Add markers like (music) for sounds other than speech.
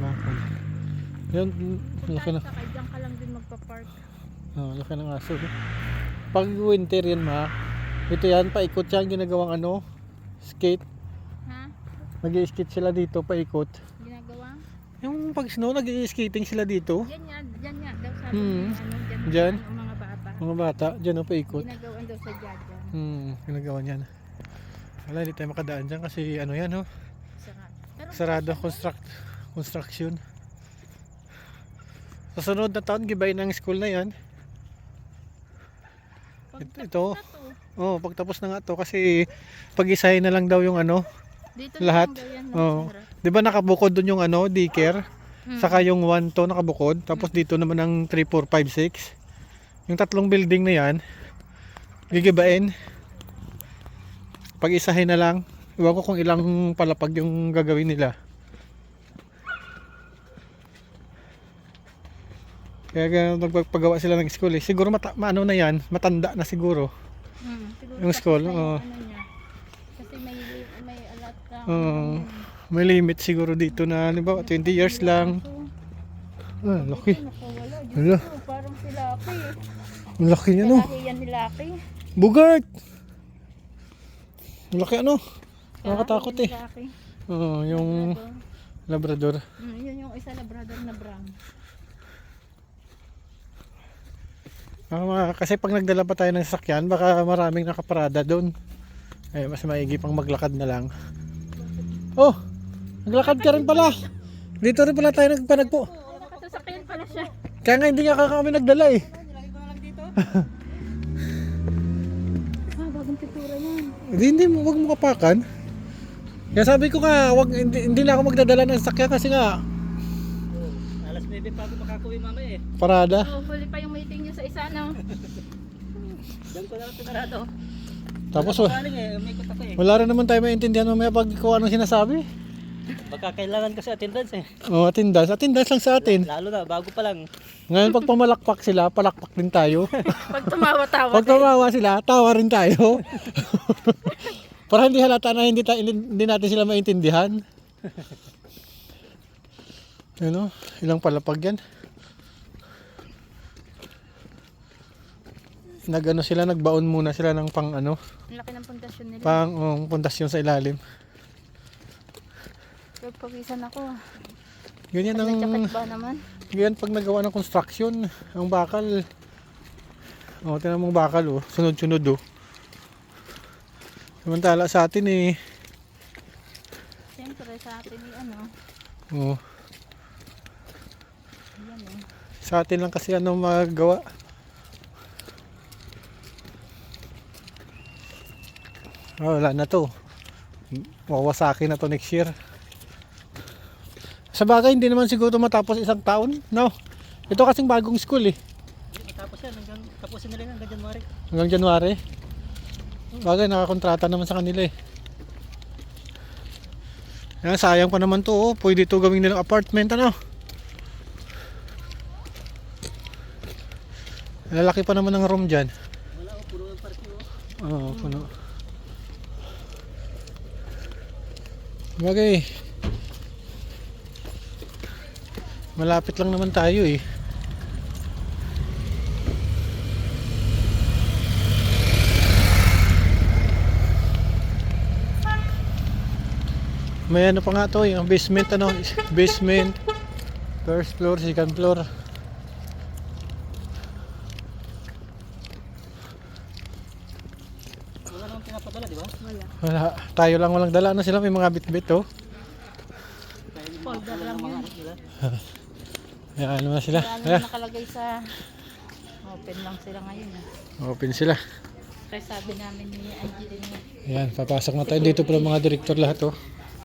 bakal. Yan, laki na. Sakay dyan ka lang din magpa-park. Oh, laki ng aso. Pag winter yan ma, ito yan, paikot yan, ginagawang ano, skate. Ha? nag skate sila dito, paikot. Ginagawa? Yung pag snow, nag skating sila dito. Yan yan, dyan yan. Daw sabi Hmm. ni ano, dyan. Dyan? Ang mga bata. Mga bata, dyan o paikot. Ginagawan daw sa dyan. Hmm, ginagawa niyan. Wala, hindi tayo makadaan dyan kasi ano yan, oh. Sarado. Sarado construct, construction. Sa sunod na taon, gibay ng school na yan. pag Ito- na Oh, pagtapos na nga to kasi pag-isahin na lang daw yung ano. Dito Lahat? na harap. 'Di ba nakabukod doon yung ano, daycare? Hmm. Saka yung 1 to nakabukod. Tapos dito naman ang 3, 4, 5, 6. Yung tatlong building na yan, gigibain. Pag-isahin na lang. Iwan ko kung ilang palapag yung gagawin nila. Kaya nagpagawa sila ng school eh. Siguro mata, ano na yan, matanda na siguro. Hmm. Siguro Yung school, ano niya. Kasi may, may alat ka. Oo. May limit siguro dito na, halimbawa 20 years lang. Ah, laki. Hala. parang si Lucky. Ang laki niya no. Kalahiyan ni Lucky. Bugart! Ang laki ano? Nakakatakot eh. Oo, yung Labrador. Labrador. Mm, yun yung isa Labrador na brown. Mga- kasi pag nagdala pa tayo ng sasakyan, baka maraming nakaparada doon. Ay, mas maigi pang maglakad na lang. Oh! Naglakad ka rin pala! Dito rin pala tayo nagpanagpo. Nakasasakyan pala siya. Kaya nga hindi nga kami nagdala eh. Ah, bagong pintura yan. Hindi, hindi mo, wag mo kapakan. Kaya sabi ko nga, wag, hindi, hindi na ako magdadala ng sasakyan kasi nga, Alas 9 pa ako makakuwi mamaya eh. parada. Oh, huli pa yung meeting niyo sa isa, no? (laughs) Diyan ko lang pinarado. Tapos Wala wa- pa galing eh, umikot ako eh. wala rin naman tayo maintindihan mamaya pag kung anong sinasabi. Baka kailangan kasi attendance eh. Oh, attendance. Attendance lang sa atin. Lalo na, bago pa lang. Ngayon pag pamalakpak sila, palakpak din tayo. (laughs) Pag tumawa-tawa. Pag tumawa sila, tawa rin tayo. (laughs) Para hindi halata na hindi, ta- hindi, hindi natin sila maintindihan. Ano? Ilang palapag yan? Nagano sila, nagbaon muna sila ng pang ano, Ang laki ng pundasyon nila. pang oh, pundasyon sa ilalim. Pagpawisan ako. Ganyan Pag ang ba naman? ganyan pag nagawa ng construction, ang bakal. Oh, tingnan mong bakal oh, sunod-sunod oh. Samantala sa atin eh, Siyempre sa atin yung ano. oh, eh. Sa atin lang kasi ano magawa. Oh, wala na to. Wawasaki na to next year. Sa bagay, hindi naman siguro matapos isang taon. No. Ito kasing bagong school eh. Hindi, Matapos yan, hanggang tapusin na rin hanggang January. Hanggang January. Bagay, nakakontrata naman sa kanila eh. Yan, sayang pa naman to. Oh. Pwede to gawing nilang apartment, ano? Lalaki pa naman ng room dyan. Wala ko, puro yung parking oh. Oo, puno. Bagay. Malapit lang naman tayo eh. May ano pa nga to, yung basement ano, basement, first floor, second floor. Pinapadala, di ba? Wala. Wala, tayo lang walang dala na sila, may mga bitbit oh. Folder lang yun. (laughs) Ayan, ano na sila. Wala Ayan, na nakalagay sa open lang sila ngayon. Eh. open sila. Kaya sabi namin ni Angelina, Ayan, papasok na tayo dito pala mga direktor lahat oh.